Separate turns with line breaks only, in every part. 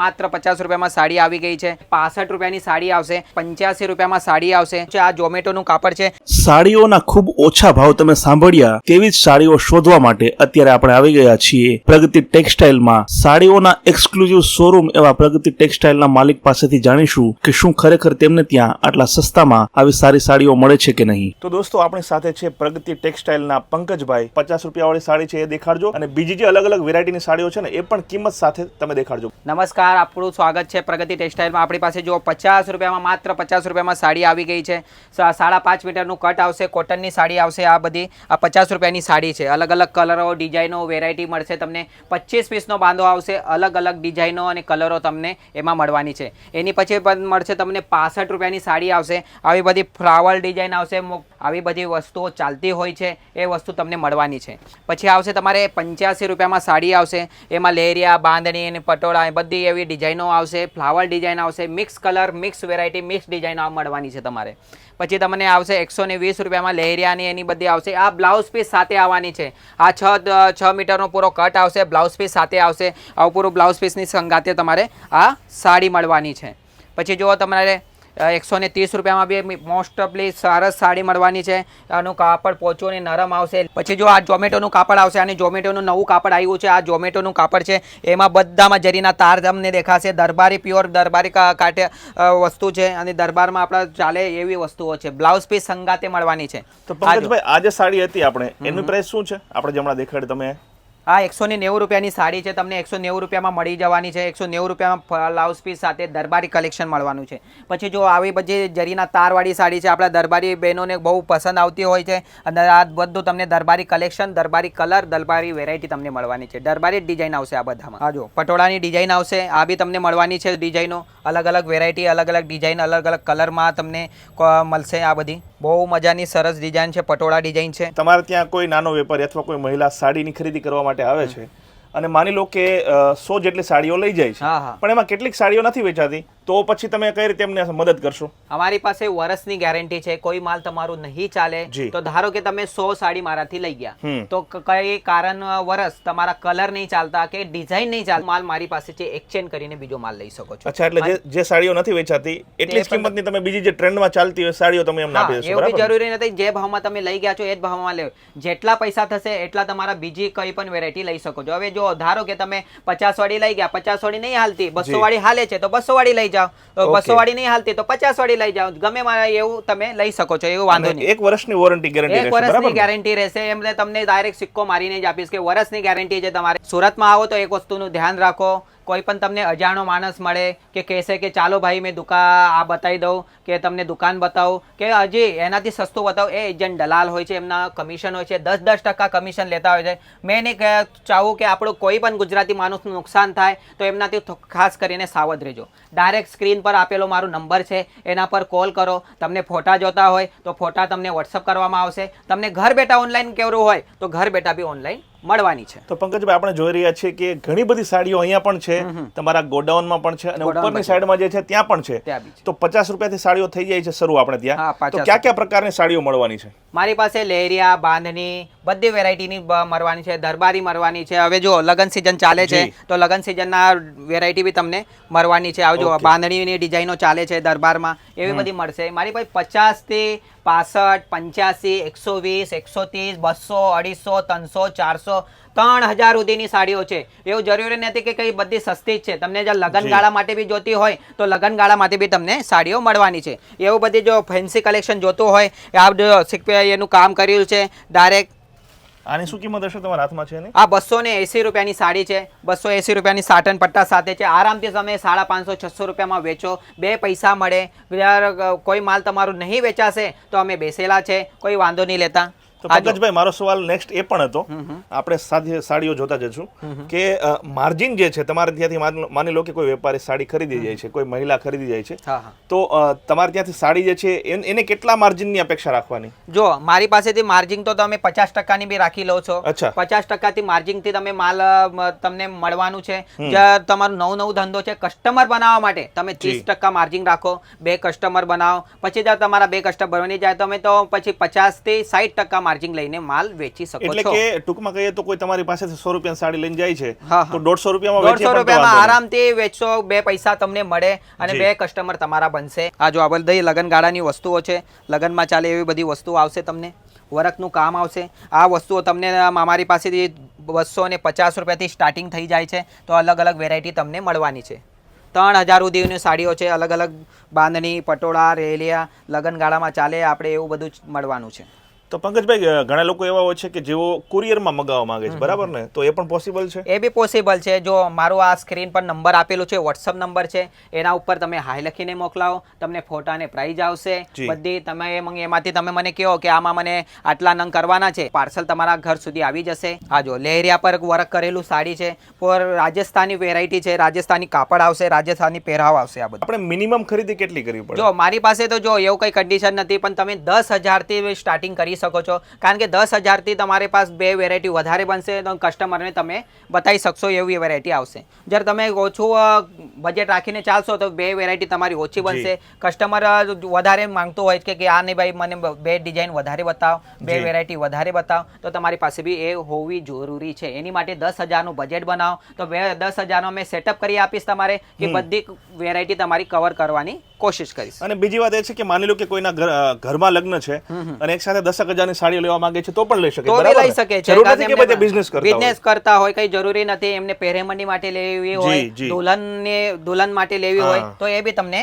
માત્ર પચાસ રૂપિયામાં સાડી આવી ગઈ છે. પાસઠ રૂપિયાની સાડી આવશે પંચ્યાસી રૂપિયામાં સાડી આવશે. જે આ ઝોમેટોનું કાપડ છે.
સાડીઓના ખૂબ ઓછા ભાવ તમે સાંભળ્યા તેવી જ સાડીઓ શોધવા માટે અત્યારે આપણે આવી ગયા છીએ પ્રગતિ ટેક્સટાઇલમાં. સાડીઓના એક્સક્લુઝિવ શોરૂમ એવા પ્રગતિ ટેક્સટાઇલના માલિક પાસેથી જાણીશું કે શું ખરેખર તેમને ત્યાં આટલા સસ્તામાં આવી સારી સાડીઓ મળે છે કે નહીં. તો દોસ્તો આપણી સાથે છે પ્રગતિ ટેક્સટાઇલના પંકજભાઈ. પચાસ રૂપિયા વાળી સાડી છે એ દેખાડજો. અને બીજી જે અલગ અલગ વેરાયટીની સાડીઓ છે ને એ પણ કિંમત સાથે તમે દેખાડજો.
નમસ્કાર. આપણું સ્વાગત છે પ્રગતિ ટેક્સટાઇલમાં. આપણી પાસે જો પચાસ રૂપિયામાં માત્ર પચાસ રૂપિયામાં સાડી આવી ગઈ છે. સાડા પાંચ મીટરનું કટ આવશે, કોટનની સાડી આવશે આ બધી. આ પચાસ રૂપિયાની સાડી છે. અલગ અલગ કલરો, ડિઝાઇનો, વેરાયટી મળશે તમને. પચીસ પીસનો બાંધો આવશે, અલગ અલગ ડિઝાઇનો અને કલરો તમને એમાં મળવાની છે. એની પછી મળશે તમને પાસઠ રૂપિયાની સાડી આવશે. આવી બધી ફ્લાવર ડિઝાઇન આવશે આવી બધી વસ્તુઓ ચાલતી હોય છે, એ વસ્તુ તમને મળવાની છે. પછી આવશે તમારે પંચ્યાસી રૂપિયામાં સાડી આવશે, એમાં લેરિયા, બાંધણી અને પટોળા, એ બધી એવી ડિઝાઇનો આવશે, ફ્લાવર ડિઝાઇન આવશે, mix colour, mix variety, mix design મળવાની છે તમારે. પછી તમને આવશે એકસો ને વીસ રૂપિયામાં લહેરિયાની એની બધી આવશે. આ બ્લાઉઝ પીસ સાથે આવવાની છે. આ છ છ મીટરનો પૂરો કટ આવશે, બ્લાઉઝ પીસ સાથે આવશે. આવું પૂરું બ્લાઉઝ પીસની સંગાતે તમારે આ સાડી મળવાની છે. પછી જુઓ તમારે એકસો ને ત્રીસ રૂપિયામાં બી મોસ્ટ ઓફલી સરસ સાડી મળવાની છે. આનું કાપડ પોચું અને નરમ આવશે. પછી જો આ ઝોમેટોનું કાપડ આવશે અને ઝોમેટોનું નવું કાપડ આવ્યું છે આ ઝોમેટોનું કાપડ છે એમાં બધામાં જરીના તાર તમને દેખાશે. દરબારી પ્યોર દરબારી કાટે વસ્તુ છે અને દરબારમાં આપણા ચાલે એવી વસ્તુઓ છે. બ્લાઉઝ પીસ સંગાતે મળવાની છે.
તો. પંકજભાઈ આ જે સાડી હતી આપણે એનું પ્રાઇસ શું છે? આપણે જે હમણાં દેખાડી તમે
આ એકસો ને નેવું રૂપિયાની સાડી છે, તમને એકસો નેવું રૂપિયામાં મળી જવાની છે, એકસો નેવું રૂપિયામાં બ્લાઉઝ પીસ સાથે દરબારી કલેક્શન મળવાનું છે. પછી જો આવી બધી જરીના તારવાળી સાડી છે, આપણા દરબારી બહેનોને બહુ પસંદ આવતી હોય છે, અને આ બધું તમને દરબારી કલેક્શન, દરબારી કલર, દરબારી વેરાયટી તમને મળવાની છે. દરબારી ડિઝાઇન આવશે આ બધામાં. આજો પટોળાની ડિઝાઇન આવશે, આ બી તમને મળવાની છે ડિઝાઇનો. અલગ અલગ વેરાયટી અલગ અલગ ડિઝાઇન અલગ અલગ કલરમાં તમને મળશે આ બધી. બહુ મજાની સરસ ડિઝાઇન છે પટોળા ડિઝાઇન છે.
તમારે ત્યાં કોઈ નાનો વેપારી અથવા કોઈ મહિલા સાડીની ખરીદી કરવા માટે આવે છે? અને માની લો કે સો જેટલી સાડીઓ લઈ જાય છે. પણ એમાં કેટલીક સાડીઓ નથી વેચાતી? તો પછી તમે કઈ રીતે એમને મદદ કરશો?
અમારી પાસે વર્ષની ગેરંટી છે કોઈ માલ તમારું નહીં ચાલે તો ધારો કે તમે સો સાડી મારાથી લઈ ગયા તો કઈ કારણ વરસ તમારા કલર નહીં ચાલતા કે ડિઝાઇન નહીં ચાલતા માલ મારી પાસે છે એક્સચેન્જ કરીને બીજો માલ લઈ શકો છો.
અચ્છા એટલે જે સાડીઓ નથી વેચાતી એટલી જ કિંમતની તમે બીજી જે ટ્રેન્ડમાં ચાલતી હોય સાડીઓ તમે એમને આપી દેશો
એવું જરૂરી નથી જે ભાવમાં તમે લઈ ગયા છો એ જ ભાવમાં લેવ જેટલા પૈસા થશે એટલા તમારા બીજી કઈ પણ વેરાયટી લઈ શકો છો. હવે જો ધારો કે તમે પચાસ વાળી લઈ ગયા પચાસ વાળી નહીં હાલતી બસો વાળી હાલે છે તો બસો વાળી લઈ જાઓ. તો બસો વાળી નહીં હાલતી તો પચાસ વાળી લઈ જાઓ. ગમે મારા એવું તમે લઈ શકો છો એવું વાંધો નહીં.
એક વર્ષની વોરંટી ગેરંટી
એક વર્ષની ગેરંટી રહેશે. એમને તમને ડાયરેક્ટ સિક્કો મારીને જ આપીશ કે વર્ષની ગેરંટી છે તમારે. સુરતમાં આવો તો એક વસ્તુનું ધ્યાન રાખો. કોઈ પણ તમને અજાણો માણસ મળે કે કહેશે કે ચાલો ભાઈ, મેં દુકાન આ બતાવી દઉં કે તમને દુકાન બતાવું કે હજી એનાથી સસ્તું બતાવું. એ એજન્ટ દલાલ હોય છે, એમના કમિશન હોય છે દસ દસ ટકા કમિશન લેતા હોય છે. મેં નહીં ચાહું કે આપણું કોઈ પણ ગુજરાતી માણસનું નુકસાન થાય, તો એમનાથી ખાસ કરીને સાવધ રહેજો. ડાયરેક્ટ સ્ક્રીન પર આપેલો મારો નંબર છે, એના પર કોલ કરો. તમને ફોટા જોતા હોય, તો ફોટા તમને વોટ્સઅપ કરવામાં આવશે. તમને ઘર બેઠા ઓનલાઈન કેવું હોય, તો ઘર બેઠા બી ઓનલાઈન મળવાની છે.
તો પંકજભાઈ આપણે જોઈ રહ્યા છીએ કે ઘણી બધી સાડીઓ અહીંયા પણ છે તમારા ગોડાઉનમાં પણ છે અને ઉપરની સાઈડમાં જે છે ત્યાં પણ છે. તો પચાસ રૂપિયાથી સાડીઓ થઈ જાય છે શરૂ આપણે ત્યાં. તો કયા કયા પ્રકારની સાડીઓ મળવાની છે?
મારી પાસે લેરિયા બાંધણી બધી વેરાયટીની મળવાની છે દરબારી મળવાની છે. હવે જો લગન સિઝન ચાલે છે તો લગન સિઝનના વેરાયટી બી તમને મળવાની છે. આવજો બાંધણીની ડિઝાઇનો ચાલે છે દરબારમાં એવી બધી મળશે. મારી પાસે પચાસથી પાસઠ પંચ્યાસી એકસો વીસ એકસો ત્રીસ બસો અઢીસો ત્રણસો ચારસો ત્રણ હજાર સુધીની સાડીઓ છે. એવું જરૂરી નથી કે કઈ બધી સસ્તી જ છે. તમને જો. લગન માટે બી જોતી હોય તો લગ્નગાળા માટે બી તમને સાડીઓ મળવાની છે. એવું બધી જો ફેન્સી કલેક્શન જોતું હોય આ એનું કામ કર્યું છે ડાયરેક્ટ
આની શું કિંમત હશે તમારા હાથમાં છે
આ બસો ને એસી રૂપિયાની સાડી છે. બસો એસી રૂપિયાની સાટન પટ્ટા સાથે છે. આરામથી તમે સાડા પાંચસો, છસો રૂપિયામાં વેચો. બે પૈસા મળે. કોઈ માલ તમારું નહીં વેચાશે, તો અમે બેસેલા છે. કોઈ વાંધો નહીં લેતા.
તો પંકજભાઈ મારો સવાલ નેક્સ્ટ એ પણ હતો. આપણે સાથે સાડીઓ જોતા જશું કે માર્જિન જે છે તમારે ત્યાંથી માની લો કે કોઈ વેપારી સાડી ખરીદી જાય છે કોઈ મહિલા ખરીદી જાય છે તો તમારે ત્યાંથી સાડી જે છે એને કેટલા માર્જિનની અપેક્ષા રાખવાની?
જો મારી પાસેથી માર્જિન તો તમે પચાસ ટકાની બી રાખી લો છો. પચાસ ટકાથી માર્જિનથી તમે માલ તમને મળવાનું છે. જ્યાં તમારું નવું નવું ધંધો છે કસ્ટમર બનાવવા માટે તમે ત્રીસ ટકા માર્જિન રાખો બે કસ્ટમર બનાવો પછી જ્યારે તમારા બે કસ્ટમર બની જાય તમે તો પછી પચાસથી સાઠ ટકા માર્જિન લઈને માલ વેચી શકો
એટલે કે ટૂંકમાં કહીએ તો કોઈ તમારી પાસેથી સો રૂપિયા સાડી લઈને જાય છે. તો દોઢસો રૂપિયામાં
દોઢસો રૂપિયામાં આરામથી વેચશો બે પૈસા તમને મળે અને બે કસ્ટમર તમારા બનશે. આ જો આ બધી લગનગાળાની વસ્તુઓ છે લગનમાં ચાલે એવી બધી વસ્તુઓ આવશે તમને? વર્કનું કામ આવશે. આ વસ્તુઓ તમને અમારી પાસેથી બસો ને પચાસ રૂપિયાથી સ્ટાર્ટિંગ થઈ જાય છે તો અલગ અલગ વેરાયટી તમને મળવાની છે. ત્રણ હજાર સુધીની સાડીઓ છે અલગ અલગ બાંધણી પટોળા રેલિયા લગનગાળામાં ચાલે આપણે એવું બધું જ મળવાનું છે.
તો પંકજભાઈ ઘણા લોકો એવા હોય છે કે જેઓ કુરિયરમાં મગાવવા માંગે છે બરાબર ને? તો એ પણ પોસિબલ છે?
એ બી પોસિબલ છે. જો મારો આ સ્ક્રીન પર નંબર આપેલો છે વોટ્સઅપ નંબર છે એના ઉપર તમે હાઈ લખીને મોકલાવો તમને ફોટા ને પ્રાઇઝ આવશે. બધી તમે એમાંથી તમે મને કહો કે આમાં મને આટલા નંગ કરવાના છે. પાર્સલ તમારા ઘર સુધી આવી જશે. આ જો લહેરિયા પર વર્ક કરેલું સાડી છે પર રાજસ્થાની વેરાયટી છે રાજસ્થાની કાપડ આવશે રાજસ્થાની પહેરાવ આવશે આ બધું.
આપણે મિનિમમ ખરીદી કેટલી કરવી પડે?
જો મારી પાસે તો જો એવું કઈ કન્ડિશન નથી પણ તમે દસ હજારથી સ્ટાર્ટિંગ કરી શકો છો. કારણ કે દસ હજારથી તમારી પાસે બે વેરાયટી વધારે બનશે તો કસ્ટમરને તમે બતાવી શકશો એવી વેરાયટી આવશે. જ્યારે તમે ઓછું બજેટ રાખીને ચાલશો તો બે વેરાયટી તમારી ઓછી બનશે. કસ્ટમર વધારે માંગતો હોય કે આ નહીં ભાઈ મને બે ડિઝાઇન વધારે બતાવો બે વેરાયટી વધારે બતાવો તો તમારી પાસે બી એ હોવી જરૂરી છે. એની માટે દસ હજારનું બજેટ બનાવો. તો બે દસ હજારનો મેં સેટઅપ કરી આપીશ તમારે કે બધી વેરાયટી તમારી કવર કરવાની કોશિશ કરીશ.
અને બીજી વાત એ છે કે માની લો કે કોઈના ઘરમાં લગ્ન છે અને એક સાથે દસક હજારની સાડી લેવા માંગે છે તો પણ લઈ શકે.
તો
બરાબર
લઈ શકે છે
જરૂર નથી કે બધે બિઝનેસ કરતા
બિઝનેસ કરતા હોય કઈ જરૂરી નથી એમને પહેરેમણી માટે લેવી હોય
જી.
દુલ્હન માટે લેવી હોય તો એ બી તમને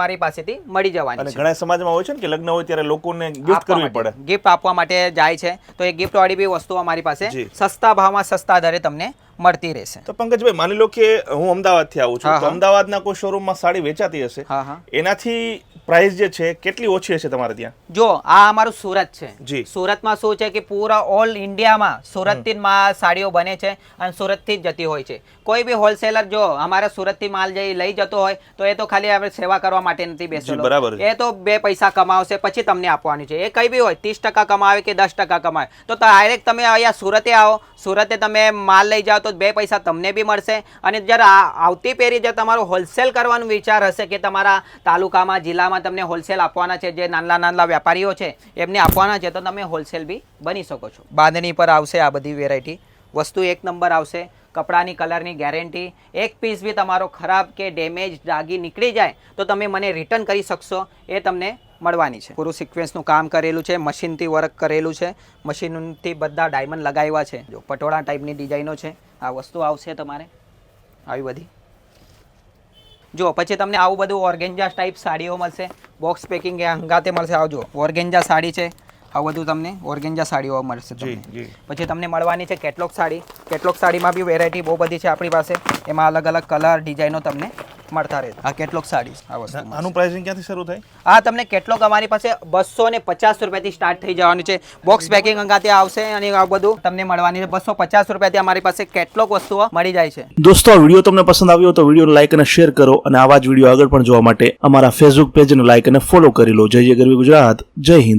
મારી પાસેથી મળી જવાની
અને ઘણા સમાજમાં હોય છે ને કે લગ્ન હોય ત્યારે લોકોને ગિફ્ટ કરવી પડે.
ગિફ્ટ આપવા માટે જાય છે. તો એ ગિફ્ટ વાળી બી વસ્તુ અમારી પાસે. સસ્તા ભાવમાં સસ્તા દરે તમને મળતી રહેશે.
તો પંકજભાઈ માની લો કે હું અમદાવાદથી આવું છું તો અમદાવાદના કોઈ શોરૂમમાં સાડી વેચાતી હશે. એનાથી પ્રાઇસ જે છે કેટલી ઓછી હશે તમારે ત્યાં?
જો આ અમારું સુરત છે.
જી.
સુરતમાં શું છે કે પૂરા ઓલ ઇન્ડિયામાં સુરતથી માં સાડીઓ બને છે અને સુરતથી જ જતી હોય છે. કોઈ બી હોલસેલર જો અમારા સુરતથી માલ જઈ લઈ જતો હોય તો એ તો ખાલી આપણે સેવા કરવા માટે નથી બેસેલો.
બરાબર
એ તો બે પૈસા કમાવશે પછી તમને આપવાની છે. એ કઈ બી હોય ત્રીસ ટકા કમાવે કે દસ ટકા કમાવે. તો ડાયરેક્ટ તમે અહીંયા સુરતે આવો સુરતે તમે માલ લઈ જાઓ તો બે પૈસા તમને બી મળશે. અને જ્યારે આવતી પેઢી જે તમારો હોલસેલ કરવાનો વિચાર હશે કે તમારા તાલુકામાં, જિલ્લામાં તમને હોલસેલ આપવાના છે, જે નાના નાના વેપારીઓ છે, એમને આપવાના છે, તો તમે હોલસેલ બી બની શકો છો. બાંધણી પર આવશે આ બધી વેરાયટી. વસ્તુ એક નંબર આવશે. કપડાની કલરની ગેરંટી, એક પીસ બી તમારો ખરાબ કે ડેમેજ દાગી નીકળી જાય, તો તમે મને રિટર્ન કરી શકશો, એ તમને મળવાની છે. પૂરું સિક્વન્સનું કામ કરેલું છે મશીનથી વર્ક કરેલું છે મશીનથી બધા ડાયમંડ લગાવ્યા છે. જો પટોળા ટાઈપની ડિઝાઇનો છે, આ વસ્તુ આવશે તમારે. આવી બધી. જો, પછી તમને આવું બધું ઓર્ગેન્જા ટાઈપ સાડીઓ મળશે બોક્સ પેકિંગ એ હંગાતે મળશે. આવજો, ઓર્ગેન્જા સાડી છે આવું બધું તમને ઓર્ગેન્જા સાડીઓ મળશે તમને. પછી તમને મળવાની છે કેટલોગ સાડી. કેટલોગ સાડીમાં બી વેરાયટી બહુ બધી છે આપણી પાસે. એમાં અલગ અલગ કલર ડિઝાઇનો તમને મળતા રહે આ કેટલોગ સાડી આ વસ્તુ
આનું પ્રાઇસિંગ ક્યાંથી શરૂ થાય?
આ તમને કેટલોગ અમારી પાસે બસો ને પચાસ રૂપિયાથી સ્ટાર્ટ થઈ જવાનું છે. બોક્સ પેકિંગ અંગાતે આવશે અને આ બધું તમને મળવાની છે. બસો પચાસ રૂપિયાથી અમારી પાસે કેટલોગ વસ્તુઓ મળી જાય છે.
દોસ્તો આ વીડિયો તમને પસંદ આવ્યો તો વીડિયો લાઈક અને શેર કરો અને આવા જ વીડિયો આગળ પણ જોવા માટે અમારા ફેસબુક પેજને લાઈક અને ફોલો કરી લો. જય જય ગરવી ગુજરાત જય હિન્દ.